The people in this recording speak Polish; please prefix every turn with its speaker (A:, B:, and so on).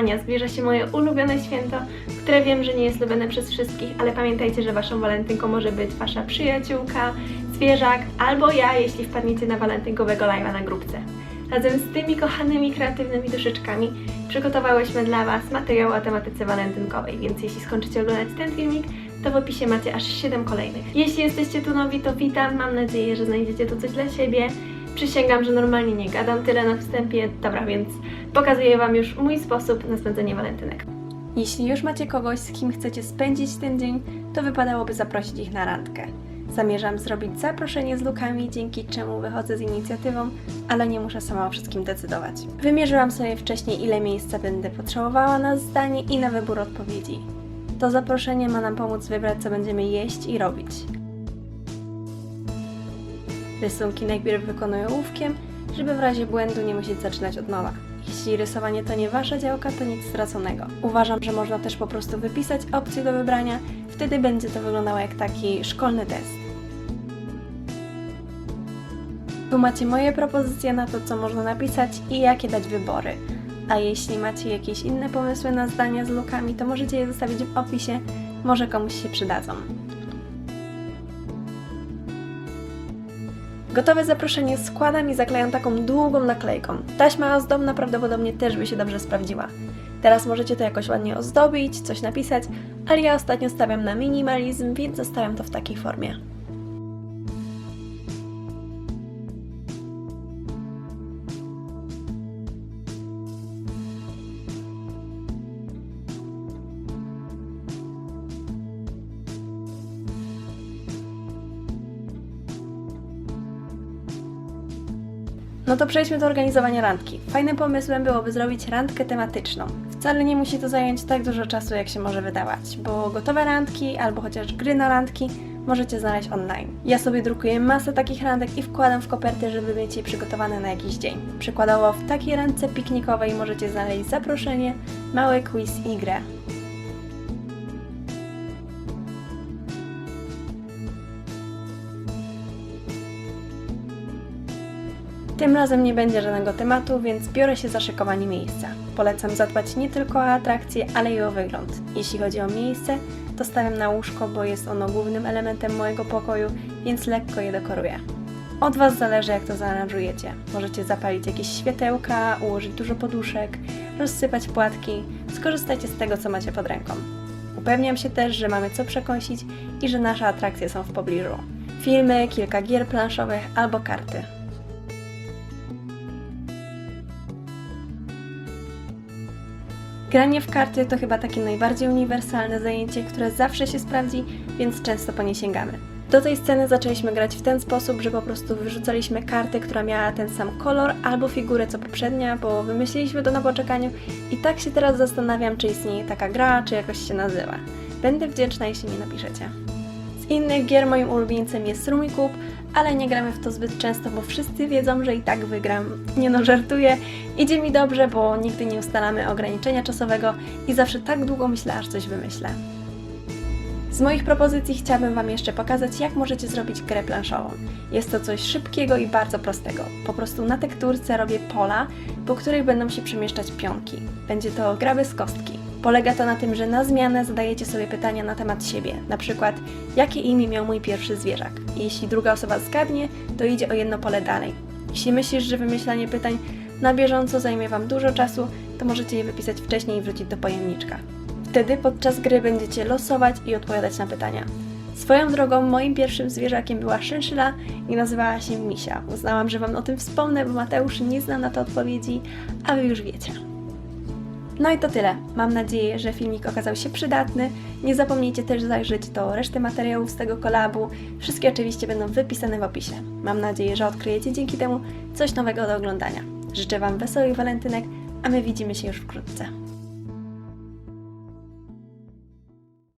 A: grudnia zbliża się moje ulubione święto, które wiem, że nie jest lubiane przez wszystkich, ale pamiętajcie, że waszą walentynką może być wasza przyjaciółka, zwierzak albo ja, jeśli wpadniecie na walentynkowego live'a na grupce. Razem z tymi kochanymi, kreatywnymi duszyczkami przygotowałyśmy dla Was materiał o tematyce walentynkowej, więc jeśli skończycie oglądać ten filmik, to w opisie macie aż 7 kolejnych. Jeśli jesteście tu nowi, to witam, mam nadzieję, że znajdziecie tu coś dla siebie. Przysięgam, że normalnie nie gadam tyle na wstępie, dobra, więc pokazuję Wam już mój sposób na spędzenie walentynek. Jeśli już macie kogoś, z kim chcecie spędzić ten dzień, to wypadałoby zaprosić ich na randkę. Zamierzam zrobić zaproszenie z lukami, dzięki czemu wychodzę z inicjatywą, ale nie muszę sama o wszystkim decydować. Wymierzyłam sobie wcześniej, ile miejsca będę potrzebowała na zdanie i na wybór odpowiedzi. To zaproszenie ma nam pomóc wybrać, co będziemy jeść i robić. Rysunki najpierw wykonuję ołówkiem, żeby w razie błędu nie musieć zaczynać od nowa. Jeśli rysowanie to nie wasza działka, to nic straconego. Uważam, że można też po prostu wypisać opcję do wybrania, wtedy będzie to wyglądało jak taki szkolny test. Tu macie moje propozycje na to, co można napisać i jakie dać wybory. A jeśli macie jakieś inne pomysły na zdania z lukami, to możecie je zostawić w opisie, może komuś się przydadzą. Gotowe zaproszenie składam i zaklejam taką długą naklejką. Taśma ozdobna prawdopodobnie też by się dobrze sprawdziła. Teraz możecie to jakoś ładnie ozdobić, coś napisać, ale ja ostatnio stawiam na minimalizm, więc zostawiam to w takiej formie. No to przejdźmy do organizowania randki. Fajnym pomysłem byłoby zrobić randkę tematyczną. Wcale nie musi to zająć tak dużo czasu, jak się może wydawać, bo gotowe randki albo chociaż gry na randki możecie znaleźć online. Ja sobie drukuję masę takich randek i wkładam w koperty, żeby mieć je przygotowane na jakiś dzień. Przykładowo w takiej randce piknikowej możecie znaleźć zaproszenie, mały quiz i grę. Tym razem nie będzie żadnego tematu, więc biorę się za szykowanie miejsca. Polecam zadbać nie tylko o atrakcję, ale i o wygląd. Jeśli chodzi o miejsce, to stawiam na łóżko, bo jest ono głównym elementem mojego pokoju, więc lekko je dekoruję. Od Was zależy, jak to zaaranżujecie. Możecie zapalić jakieś światełka, ułożyć dużo poduszek, rozsypać płatki. Skorzystajcie z tego, co macie pod ręką. Upewniam się też, że mamy co przekąsić i że nasze atrakcje są w pobliżu. Filmy, kilka gier planszowych albo karty. Granie w karty to chyba takie najbardziej uniwersalne zajęcie, które zawsze się sprawdzi, więc często po nie sięgamy. Do tej sceny zaczęliśmy grać w ten sposób, że po prostu wyrzucaliśmy kartę, która miała ten sam kolor albo figurę co poprzednia, bo wymyśliliśmy to na poczekaniu i tak się teraz zastanawiam, czy istnieje taka gra, czy jakoś się nazywa. Będę wdzięczna, jeśli mi napiszecie. Innych gier moim ulubieńcem jest Rumikub, ale nie gramy w to zbyt często, bo wszyscy wiedzą, że i tak wygram. Nie no, żartuję. Idzie mi dobrze, bo nigdy nie ustalamy ograniczenia czasowego i zawsze tak długo myślę, aż coś wymyślę. Z moich propozycji chciałabym Wam jeszcze pokazać, jak możecie zrobić grę planszową. Jest to coś szybkiego i bardzo prostego. Po prostu na tekturce robię pola, po których będą się przemieszczać pionki. Będzie to gra bez kostki. Polega to na tym, że na zmianę zadajecie sobie pytania na temat siebie. Na przykład, jakie imię miał mój pierwszy zwierzak? Jeśli druga osoba zgadnie, to idzie o jedno pole dalej. Jeśli myślisz, że wymyślanie pytań na bieżąco zajmie Wam dużo czasu, to możecie je wypisać wcześniej i wrzucić do pojemniczka. Wtedy podczas gry będziecie losować i odpowiadać na pytania. Swoją drogą, moim pierwszym zwierzakiem była szynszyla i nazywała się Misia. Uznałam, że Wam o tym wspomnę, bo Mateusz nie zna na to odpowiedzi, a Wy już wiecie. No i to tyle. Mam nadzieję, że filmik okazał się przydatny. Nie zapomnijcie też zajrzeć do reszty materiałów z tego kolabu. Wszystkie oczywiście będą wypisane w opisie. Mam nadzieję, że odkryjecie dzięki temu coś nowego do oglądania. Życzę Wam wesołych walentynek, a my widzimy się już wkrótce.